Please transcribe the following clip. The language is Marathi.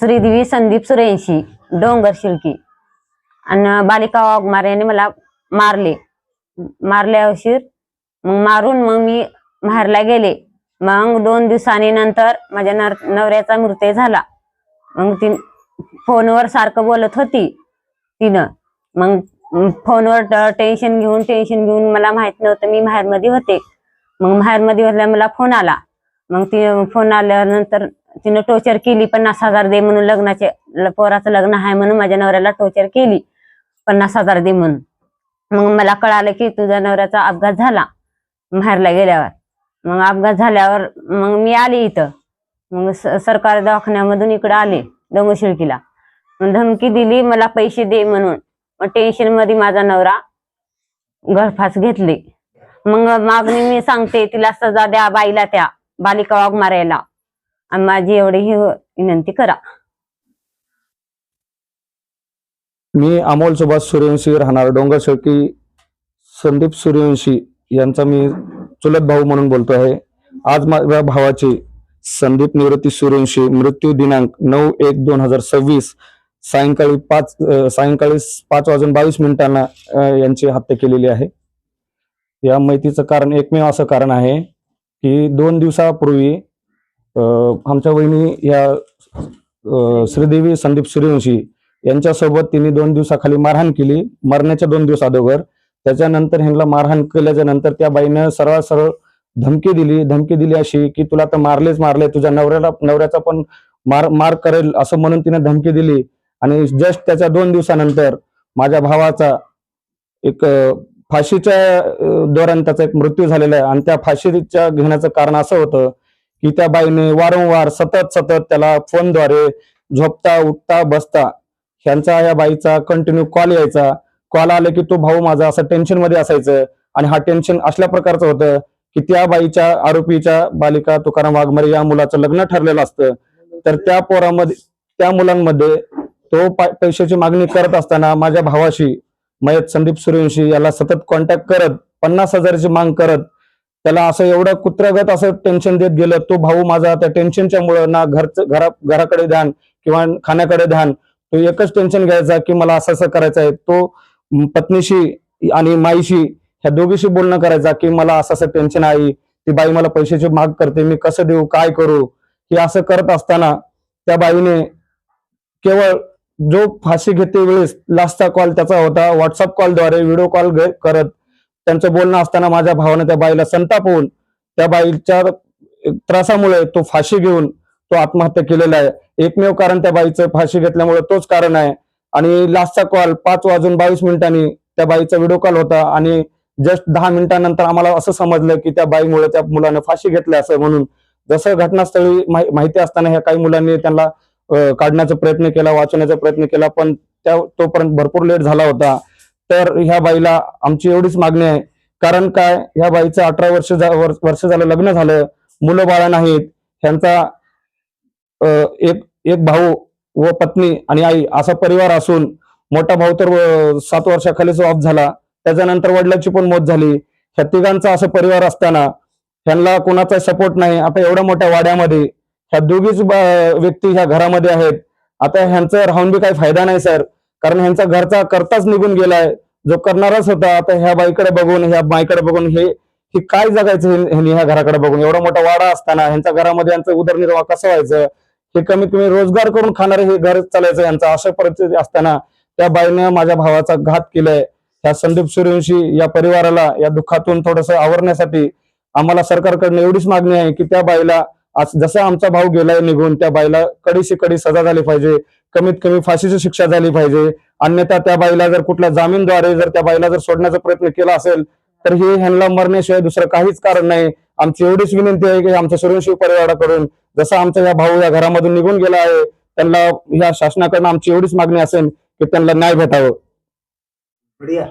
श्रीदेवी संदीप सुरेंशी डोंगर शिल्की. आणि बालिका वाघमारे यांनी मला मारले. मारल्या उशीर. मग मारून मग मी मारला गेले. मग दोन दिवसांनी नंतर माझ्या नर नवऱ्याचा मृत्यू झाला. मग ती फोनवर सारखं बोलत होती तिनं. मग फोनवर टेन्शन घेऊन टेन्शन घेऊन मला माहीत नव्हतं मी माहेरमध्ये होते. मग माहेरमध्ये होत्या मला फोन आला. मग ती फोन आल्यानंतर तिनं टोचर केली पन्नास हजार दे म्हणून लग्नाचे पोराचं लग्न आहे म्हणून माझ्या नवऱ्याला टोचर केली. पन्नास हजार दे म्हणून. मग मला कळालं की तुझ्या नवऱ्याचा अपघात झाला माहेरला गेल्यावर. मग अपघात झाल्यावर मग मी आले इथं. मग सरकारी दवाखान्यामधून इकडे आले डोंगरशिळकीला मग धमकी दिली मला पैसे दे म्हणून. मग टेन्शनमध्ये माझा नवरा गळफास घेतले. मग मागणी मी सांगते तिला सजा द्या बाईला त्या बालिका वाघ मारायला. आणि माझी एवढी ही विनंती करा. मी अमोल सुभाष सूर्यवंशी राहणार डोंगर शेळकी संदीप सूर्यवंशी यांचा मी चुलत भाऊ म्हणून बोलतो आहे. आज माझ्या भावाचे संदीप निवृत्ती सूर्यवंशी मृत्यू दिनांक नऊ एक दोन हजार सव्वीस सायंकाळी पाच सायंकाळी पाच वाजून बावीस मिनिटांना यांची हत्या केलेली आहे. या मैतीचं कारण एकमेव असं कारण आहे की दोन दिवसापूर्वी आमच्या वहिनी या श्रीदेवी संदीप सूर्यवंशी यांच्यासोबत तिने दोन दिवसाखाली मारहाण केली. मरण्याच्या दोन दिवस अगोदर. त्याच्यानंतर ह्यांना मारहाण केल्याच्यानंतर त्या बाईनं सरळ सरळ धमकी दिली. धमकी दिली अशी की तुला तर मारलेच मारले. तुझ्या नवऱ्याला नवऱ्याचा पण मार मार करेल असं म्हणून तिने धमकी दिली. आणि जस्ट त्याच्या दोन दिवसानंतर माझ्या भावाचा एक फाशीच्या दौरान त्याचा एक मृत्यू झालेला आहे. आणि त्या फाशीच्या घेण्याचं कारण असं होतं की त्या बाईने वारंवार सतत सतत त्याला फोनद्वारे झोपता उठता बसता. ह्यांचा या बाईचा कंटिन्यू कॉल यायचा. कॉल आले की तो भाऊ माझा असं टेन्शनमध्ये असायचं. आणि हा टेन्शन असल्या प्रकारचं होतं की त्या बाईच्या आरोपीच्या बालिका तुकाराम वाघमारे या मुलाचं लग्न ठरलेलं असतं. तर त्या पोरामध्ये त्या मुलांमध्ये तो पैशाची मागणी करत असताना माझ्या भावाशी मयत संदीप सूर्यवंशी याला सतत कॉन्टॅक्ट करत पन्नास हजाराची माग करत त्याला असं एवढं कुत्रगत असं टेन्शन देत गेलं तो भाऊ माझा त्या टेन्शनच्या मुळे ना घरचं घरा घराकडे ध्यान किंवा खाण्याकडे ध्यान तो एकच टेन्शन घ्यायचा की मला असं असं करायचं आहे. तो पत्नीशी आणि माईशी ह्या दोघीशी बोलणं करायचा की मला असं असं टेन्शन आहे ती बाई मला पैशाची माग करते मी कसं देऊ काय करू? हे असं करत असताना त्या बाईने केवळ जो फाशी घेते वेळेस लास्टचा कॉल त्याचा होता व्हॉट्सअप कॉलद्वारे व्हिडिओ कॉल करत त्यांचं बोलणं असताना माझ्या भावानं त्या बाईला संताप होऊन त्या बाईच्या त्रासामुळे तो फाशी घेऊन तो आत्महत्या केलेला आहे. एकमेव कारण त्या बाईचं फाशी घेतल्यामुळे तोच कारण आहे. आणि लास्टचा कॉल पाच वाजून बावीस मिनिटांनी त्या बाईचा व्हिडिओ कॉल होता आणि जस्ट दहा मिनिटांनंतर आम्हाला असं समजलं की त्या बाईमुळे त्या मुलाने फाशी घेतली असं म्हणून जसं घटनास्थळी माहिती असताना ह्या काही मुलांनी त्यांना काढण्याचा प्रयत्न केला वाचवण्याचा प्रयत्न केला पण त्या तोपर्यंत भरपूर लेट झाला होता. तर ह्या बाईला आमची एवढीच मागणी आहे. कारण काय? ह्या बाईचं अठरा वर्ष झा- वर्ष झालं लग्न झालं मुलं बाळा नाहीत. ह्यांचा एक एक भाऊ व पत्नी आणि आई असा परिवार असून मोठा भाऊ तर सात वर्षाखालीच ऑफ झाला. त्याच्यानंतर वडिलाची पण मौत झाली. ह्या तिघांचा असं परिवार असताना ह्यांना कोणाचा सपोर्ट नाही. आता एवढ्या मोठ्या वाड्यामध्ये ह्या दोघीच व्यक्ती ह्या घरामध्ये आहेत. आता ह्यांचं राहून बी काही फायदा नाही सर. कारण ह्यांचा घरचा करताच निघून गेलाय. जो करणारच होता आता ह्या बाईकडे बघून ह्या बाईकडे बघून हे हे काय जगायचं ह्यांनी ह्या घराकडे बघून? एवढा मोठा वाडा असताना ह्यांच्या घरामध्ये यांचं उदरनिर्वाह कसं व्हायचं? हे कमीत कमी रोजगार करून खाणारे हे घर चालायचं यांचं अशा परिस्थिती असताना त्या बाईनं माझ्या भावाचा घात केलाय. ह्या संदीप सूर्यवंशी या परिवाराला या दुःखातून थोडस आवरण्यासाठी आम्हाला सरकारकडनं एवढीच मागणी आहे की त्या बाईला आज जसा आमचा भाऊ गेलाय निघून त्या बाईला कडीशी कडी सजा झाली पाहिजे. कमीत कमी फाशीची शिक्षा झाली पाहिजे. अन्यथा त्या बाईला जर कुठल्या जामीनद्वारे जर त्या बाईला जर सोडण्याचा प्रयत्न केला असेल तर हे ह्यांना मरण्याशिवाय दुसरं काहीच कारण नाही. आमची एवढीच विनंती आहे की आमच्या सूर्यवंशी परिवाराकडून जसा आमचा या भाऊ या घरामधून निघून गेला आहे त्यांना या शासनाकडून आमची एवढीच मागणी असेल की त्यांना न्याय भेटावं. बढ़िया.